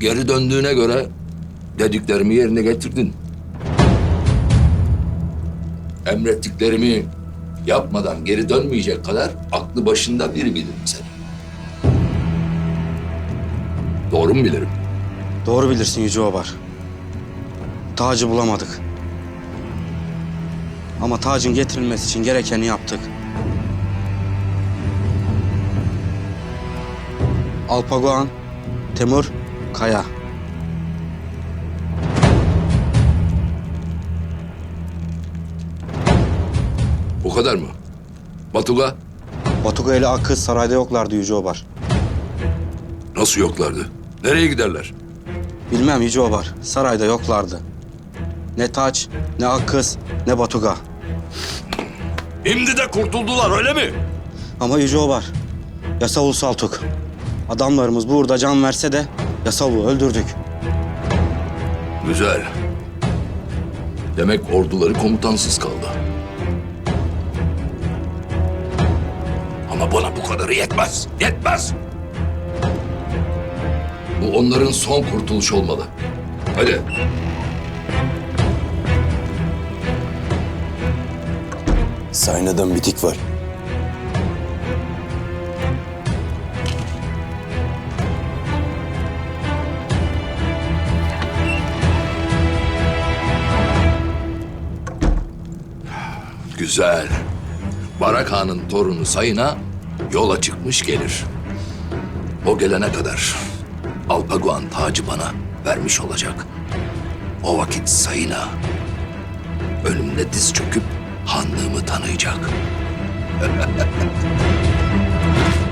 Geri döndüğüne göre dediklerimi yerine getirdin. Emrettiklerimi yapmadan geri dönmeyecek kadar aklı başında biri bilirim seni. Doğru mu bilirim? Doğru bilirsin Yüce Obar. Tacı bulamadık. Ama tacın getirilmesi için gerekeni yaptık. Alpagoan, Temur, Kaya. Bu kadar mı? Batuga Batuga ile Akkız sarayda yoklardı Yüce Obar. nasıl yoklardı? Nereye giderler? Bilmem Yüce Obar, sarayda yoklardı. Ne Taç, ne Akkız, ne Batuga. Şimdi de kurtuldular öyle mi? Ama Yüce Obar, Yasavul Saltuk. Adamlarımız burada can verse de Yasavul'u öldürdük. Güzel. Demek orduları komutansız kaldı. Ama bana bu kadarı yetmez. Yetmez. Bu onların son kurtuluşu olmalı. Hadi. Sayna'dan bitik var. Güzel. Barak Ağa'nın torunu Sayın'a yola çıkmış gelir. O gelene kadar Alpaguan tacı bana vermiş olacak. O vakit Sayın'a ölümle diz çöküp hanlığımı tanıyacak.